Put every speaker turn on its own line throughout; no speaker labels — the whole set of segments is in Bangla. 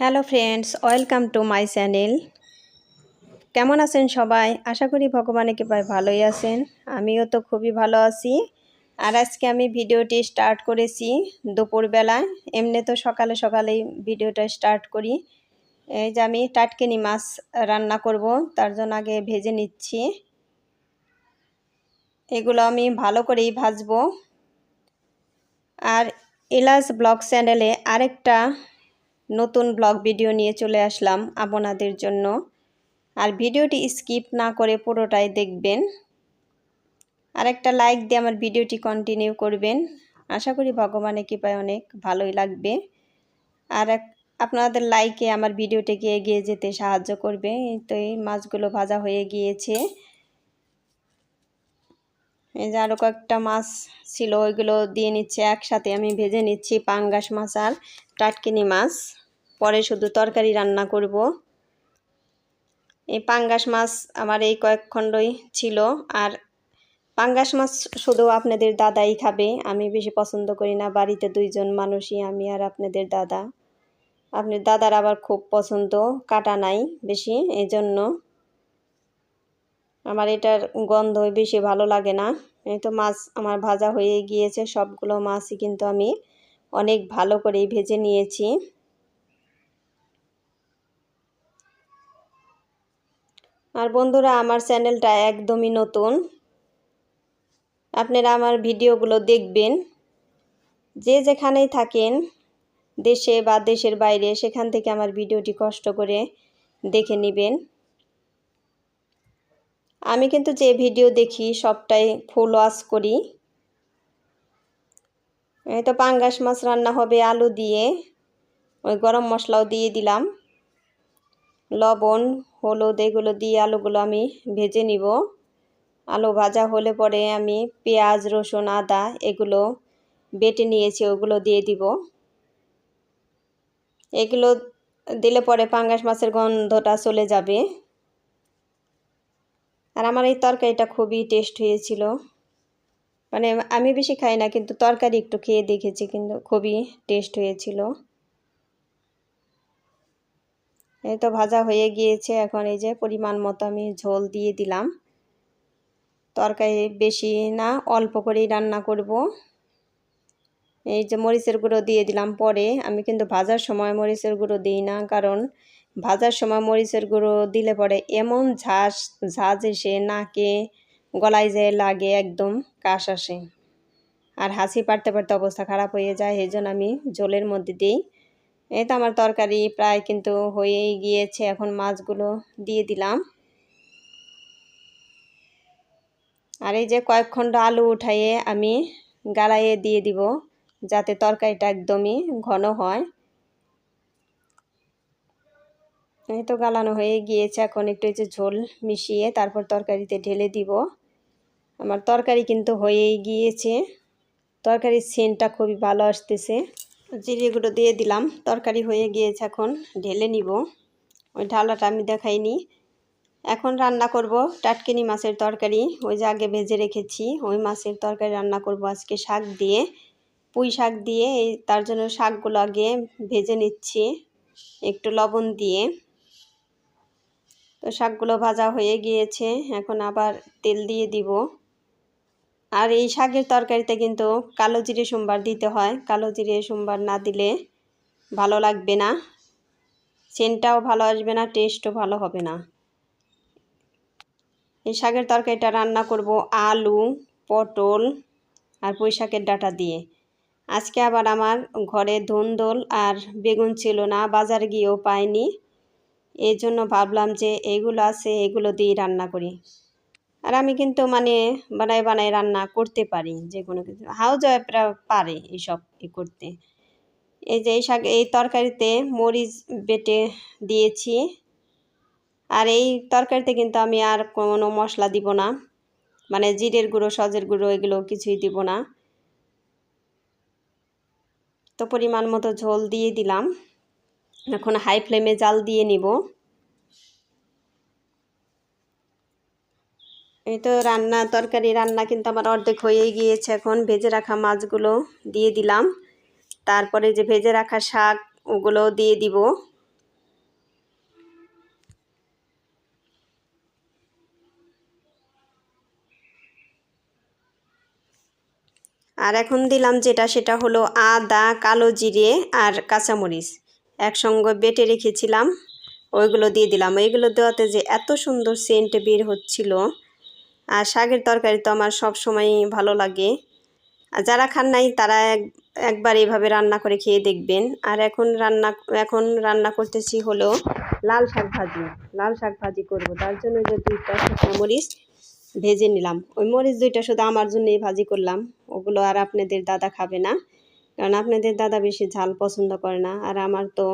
Hello friends, welcome to my channel. কেমন আছেন সবাই? আশা করি ভগবানের কৃপায় ভালোই আছেন। আমিও তো খুবই ভালো আছি। আর আজকে আমি ভিডিওটি স্টার্ট করেছি দুপুরবেলায়। এমনি তো সকালে সকালেই ভিডিওটা স্টার্ট করি। এই যে আমি টাটকিনি মাছ রান্না করব, তার জন্য আগে ভেজে নিচ্ছি। এগুলো আমি ভালো করেই ভাজবো। আর এলাস ব্লগ চ্যানেলে আরেকটা নতুন ব্লগ ভিডিও নিয়ে চলে আসলাম আপনাদের জন্য। আর ভিডিওটি স্কিপ না করে পুরোটাই দেখবেন। আর একটা লাইক দিয়ে আমার ভিডিওটি কন্টিনিউ করবেন। আশা করি ভগবানের কৃপায় অনেক ভালোই লাগবে। আর আপনাদের লাইকে আমার ভিডিওটিকে এগিয়ে যেতে সাহায্য করবে। তো এই মাছগুলো ভাজা হয়ে গিয়েছে। এই যে আরও কয়েকটা মাছ ছিল, ওইগুলো দিয়ে নিচ্ছে একসাথে। আমি ভেজে নিচ্ছি পাঙ্গাস মাছ আর টাটকিনি মাছ। পরে শুধু তরকারি রান্না করব। এই পাঙ্গাস মাছ আমার এই কয়েক খণ্ডই ছিল। আর পাঙ্গাস মাছ শুধু আপনাদের দাদাই খাবে, আমি বেশি পছন্দ করি না। বাড়িতে দুইজন মানুষই, আমি আর আপনাদের দাদা। আপনার দাদার আবার খুব পছন্দ, কাটা নাই বেশি এই জন্য আমার এটার গন্ধ বেশি ভালো লাগে না। এই তো মাছ আমার ভাজা হয়ে গিয়েছে, সবগুলো মাছই কিন্তু আমি অনেক ভালো করেই ভেজে নিয়েছি। আর বন্ধুরা, আমার চ্যানেলটা একদমই নতুন। আপনারা আমার ভিডিওগুলো দেখবেন। যে যেখানেই থাকেন, দেশে বা দেশের বাইরে, সেখান থেকে আমার ভিডিওটি কষ্ট করে দেখে নেবেন। আমি কিন্তু যে ভিডিও দেখি সবটাই ফুল ওয়াশ করি। এই তো পাঙ্গাস মাছ রান্না হবে আলু দিয়ে, ওই গরম মশলাও দিয়ে দিলাম। লবণ, হলুদ এগুলো দিয়ে আলুগুলো আমি ভেজে নিব। আলু ভাজা হলে পরে আমি পেঁয়াজ, রসুন, আদা এগুলো বেটে নিয়েছি, ওগুলো দিয়ে দিব। এগুলো দিলে পরে পাঙ্গাস মাছের গন্ধটা চলে যাবে। আর আমার এই তরকারিটা খুবই টেস্ট হয়েছিল। মানে আমি বেশি খাই না, কিন্তু তরকারি একটু খেয়ে দেখেছি, কিন্তু খুবই টেস্ট হয়েছিল। এই তো ভাজা হয়ে গিয়েছে, এখন এই যে পরিমাণ মতো আমি ঝোল দিয়ে দিলাম। তরকারি বেশি না, অল্প করেই রান্না করব। এই যে মরিচের গুঁড়ো দিয়ে দিলাম পরে, আমি কিন্তু ভাজার সময় মরিচের গুঁড়ো দিই না, কারণ ভাজার সময় মরিচের গুঁড়ো দিলে পরে এমন ঝাঁস, ঝাঁজ এসে নাকে, গলায় যেয়ে লাগে একদম কাশ আসে। আর হাসি পারতে পারতে অবস্থা খারাপ হয়ে যায়, এই জন্য আমি জলের মধ্যে দিই। এই তো আমার তরকারি প্রায় কিন্তু হয়েই গিয়েছে, এখন মাছগুলো দিয়ে দিলাম। আর এই যে কয়েক খণ্ড আলু উঠাইয়ে আমি গালাইয়ে দিয়ে দিব, যাতে তরকারিটা একদমই ঘন হয় এই তো গালানো হয়ে গিয়েছে। এখন একটু যে ঝোল মিশিয়ে তারপর তরকারিতে ঢেলে দিব। আমার তরকারি কিন্তু হয়েই গিয়েছে। তরকারির সেন্টটা খুবই ভালো আসতেছে। জিরেগুলো দিয়ে দিলাম। তরকারি হয়ে গিয়েছে এখন। ঢেলে নিব। ওই ঢালাটা আমি দেখাইনি। এখন রান্না করব টাটকিনি মাছের তরকারি। ওই যে আগে ভেজে রেখেছি, ওই মাছের তরকারি রান্না করব আজকে শাক দিয়ে। পুঁই শাক দিয়ে, এই তার জন্য শাকগুলো আগে ভেজে নিচ্ছি। একটু লবণ দিয়ে। তো শাকগুলো ভাজা হয়ে গিয়েছে। এখন আবার তেল দিয়ে দিব। আর এই শাকের তরকারিতে কিন্তু কালো জিরে সোমবার দিতে হয়। কালো জিরে সোমবার না দিলে ভালো লাগবে না। সেন্টটাও ভালো আসবে না, টেস্টও ভালো হবে না। এই শাকের তরকারিটা রান্না করব আলু, পটল আর পুঁই শাকের ডাটা দিয়ে। আজকে আবার আমার ঘরে ধুন্দল আর বেগুন ছিল না, বাজার গিয়েও পাইনি। এই জন্য ভাবলাম যে এগুলো আছে, এগুলো দিয়েই রান্না করি। আর আমি কিন্তু মানে বানায় বানায় রান্না করতে পারি, যে কোনো কিছু। হাউজ জয়প্রা পারে এইসব ই করতে। এই যে এই শাক, এই তরকারিতে মরিচ বেটে দিয়েছি। আর এই তরকারিতে কিন্তু আমি আর কোনো মশলা দিব না। মানে জিরের গুঁড়ো, সজের গুঁড়ো এগুলো কিছুই দিব না। তো পরিমাণ মতো ঝোল দিয়ে দিলাম। এখন হাই ফ্লেমে জাল দিয়ে নিব। এই তো রান্না, তরকারি রান্না কিন্তু আমার অর্ধেক হয়ে গিয়েছে এখন। ভেজে রাখা মাছগুলো দিয়ে দিলাম। তারপরে যে ভেজে রাখা শাক ওগুলো দিয়ে দিব। আর এখন দিলাম যেটা, সেটা হলো আদা, কালো জিরে আর কাঁচামরিচ। একসঙ্গে বেটে রেখেছিলাম, ওইগুলো দিয়ে দিলাম। এইগুলো দেওয়াতে যে এত সুন্দর সেন্ট বের হচ্ছিল। আর শাকের তরকারি তো আমার সব সময় ভালো লাগে। আর যারা খান নাই, তারা এক, একবার এইভাবে রান্না করে খেয়ে দেখবেন। আর এখন রান্না এখন রান্না করতেছি হলো লাল শাক ভাজি। লাল শাক ভাজি করব। তার জন্য যে দুইটা শুকনো মরিচ ভেজে নিলাম। ওই মরিচ দুইটা শুধু আমার জন্যই ভাজি করলাম। ওগুলো আর আপনাদের দাদা খাবে না। কারণ আপনাদের দাদা বেশি ঝাল পছন্দ করে না, আর আমার তো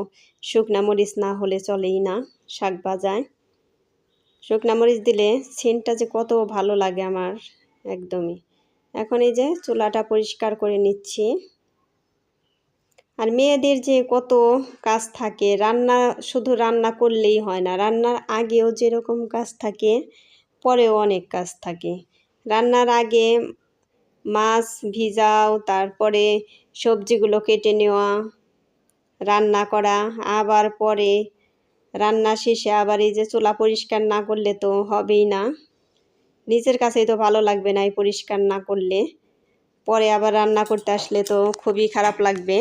শুকনা মরিচ না হলে চলেই না শাক ভাজায় শুকনা মরিচ দিলে সেন্টটা যে কত ভালো লাগে আমার, একদমই। এখন এই যে চুলাটা পরিষ্কার করে নিচ্ছি। আর মেয়েদের যে কত কাজ থাকে, রান্না শুধু রান্না করলেই হয় না, রান্নার আগেও যেরকম কাজ থাকে, পরেও অনেক কাজ থাকে। রান্নার আগে মাছ ভিজাও, তারপরে সবজিগুলো কেটে নেওয়া, রান্না করা, আবার পরে রান্না শেষে আবার এই যে চুলা পরিষ্কার না করলে তো হবেই না। নিজের কাছেই তো ভালো লাগবে না এই পরিষ্কার না করলে। পরে আবার রান্না করতে আসলে তো খুবই খারাপ লাগবে।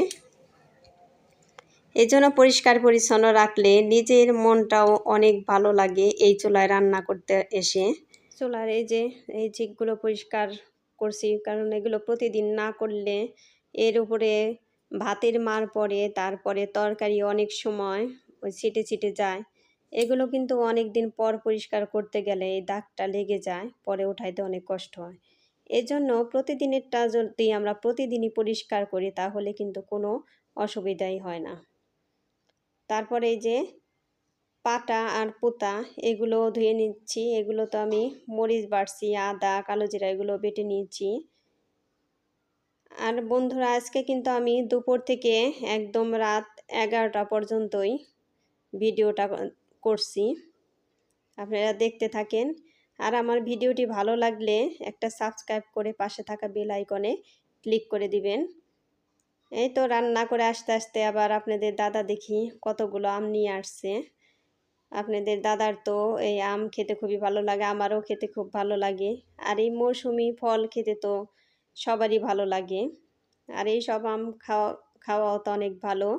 এই জন্য পরিষ্কার পরিচ্ছন্ন রাখলে নিজের মনটাও অনেক ভালো লাগে এই চুলায় রান্না করতে এসে। চুলার এই যে, এই চিকগুলো পরিষ্কার করছি, কারণ এগুলো প্রতিদিন না করলে এর উপরে ভাতের মার পরে তারপরে তরকারি অনেক সময় ওই ছিটে ছিটে যায়। এগুলো কিন্তু অনেক দিন পর পরিষ্কার করতে গেলে এই দাগটা লেগে যায়, পরে উঠাইতে অনেক কষ্ট হয়। এজন্য প্রতিদিনেরটা যদি আমরা প্রতিদিনই পরিষ্কার করি, তাহলে কিন্তু কোনো অসুবিধাই হয় না। তারপরে এই যে পাটা আর পোতা, এগুলো ধুয়ে নিচ্ছি। এগুলো তো আমি মরিচ বাড়ছি আদা, কালো জিরা, এগুলো বেটে নিয়েছি। আর বন্ধুরা, আজকে কিন্তু আমি দুপুর থেকে একদম রাত এগারোটা পর্যন্তই ভিডিওটা করছি। আপনারা দেখতে থাকেন। আর আমার ভিডিওটি ভালো লাগলে একটা সাবস্ক্রাইব করে পাশে থাকা বেল আইকনে ক্লিক করে দিবেন। এই তো রান্না করে আসতে আসতে আবার আপনাদের দাদা দেখি কতগুলো আম নিয়ে আসছে। আপনাদের দাদার তো এই আম খেতে খুবই ভালো লাগে, আমারও খেতে খুব ভালো লাগে। আর এই মৌসুমি ফল খেতে তো সবারই ভালো লাগে। আর এই সব আম খাওয়া, খাওয়াও তো অনেক ভালো।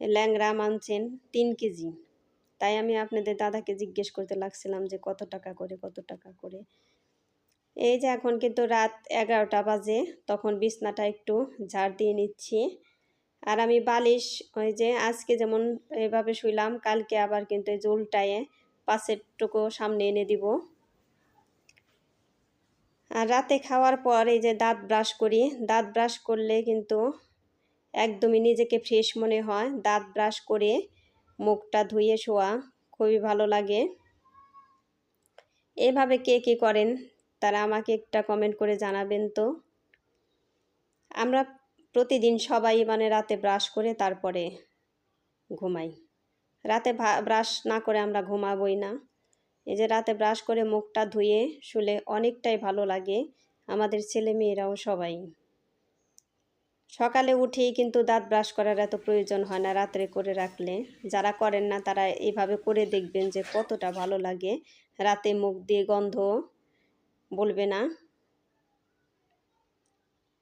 ল্যাংরা আম আনছেন তিন কেজি। তাই আমি আপনাদের দাদাকে জিজ্ঞেস করতে লাগছিলাম যে কত টাকা করে, কত টাকা করে। এই যে এখন কিন্তু রাত এগারোটা বাজে, তখন বিছনাটা একটু ঝাড় দিয়ে নিচ্ছি। আর আমি বালিশ, ওই যে আজকে যেমন এভাবে শুইলাম, কালকে আবার কিন্তু এই জলটায়ে পাশের টুকু সামনে এনে দিব। আর রাতে খাওয়ার পর এই যে দাঁত ব্রাশ করি, দাঁত ব্রাশ করলে কিন্তু একদমই নিজেকে ফ্রেশ মনে হয়। দাঁত ব্রাশ করে মুখটা ধুয়ে শোয়া খুবই ভালো লাগে। এভাবে কে কী করেন তারা আমাকে একটা কমেন্ট করে জানাবেন তো। আমরা প্রতিদিন সবাই মানে রাতে ব্রাশ করে তারপরে ঘুমাই। রাতে ব্রাশ না করে আমরা ঘুমাবই না। এই যে রাতে ব্রাশ করে মুখটা ধুয়ে শুলে অনেকটাই ভালো লাগে আমাদের ছেলে মেয়েরাও সবাই। সকালে উঠেই কিন্তু দাঁত ব্রাশ করার এত প্রয়োজন হয় না রাত্রে করে রাখলে। যারা করেন না তারা এইভাবে করে দেখবেন যে কতটা ভালো লাগে। রাতে মুখ দিয়ে গন্ধ বলবে না।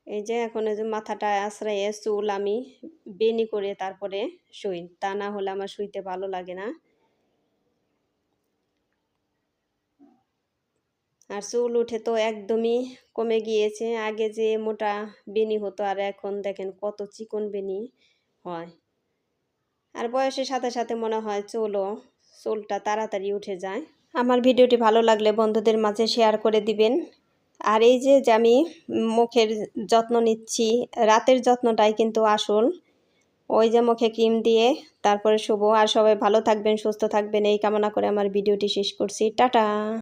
এই যে এখন এই যে মাথাটা আশ্রয়ে চুল আমি বেনি করে তারপরে শুই। তা না হলে আমার শুইতে ভালো লাগে না। আর চুল উঠে তো একদমই কমে গিয়েছে। আগে যে মোটা বেনি হতো, আর এখন দেখেন কত চিকন বেনি হয়। আর বয়সের সাথে সাথে মনে হয় চুলও, চুলটা তাড়াতাড়ি উঠে যায়। আমার ভিডিওটি ভালো লাগলে বন্ধুদের মাঝে শেয়ার করে দিবেন। আর এই যে যে আমি মুখের যত্ন নিচ্ছি, রাতের যত্নটাই কিন্তু আসল। ওই যে মুখে ক্রিম দিয়ে তারপরে শুভ আর সবাই ভালো থাকবেন, সুস্থ থাকবেন। এই কামনা করে আমার ভিডিওটি শেষ করছি। টাটা!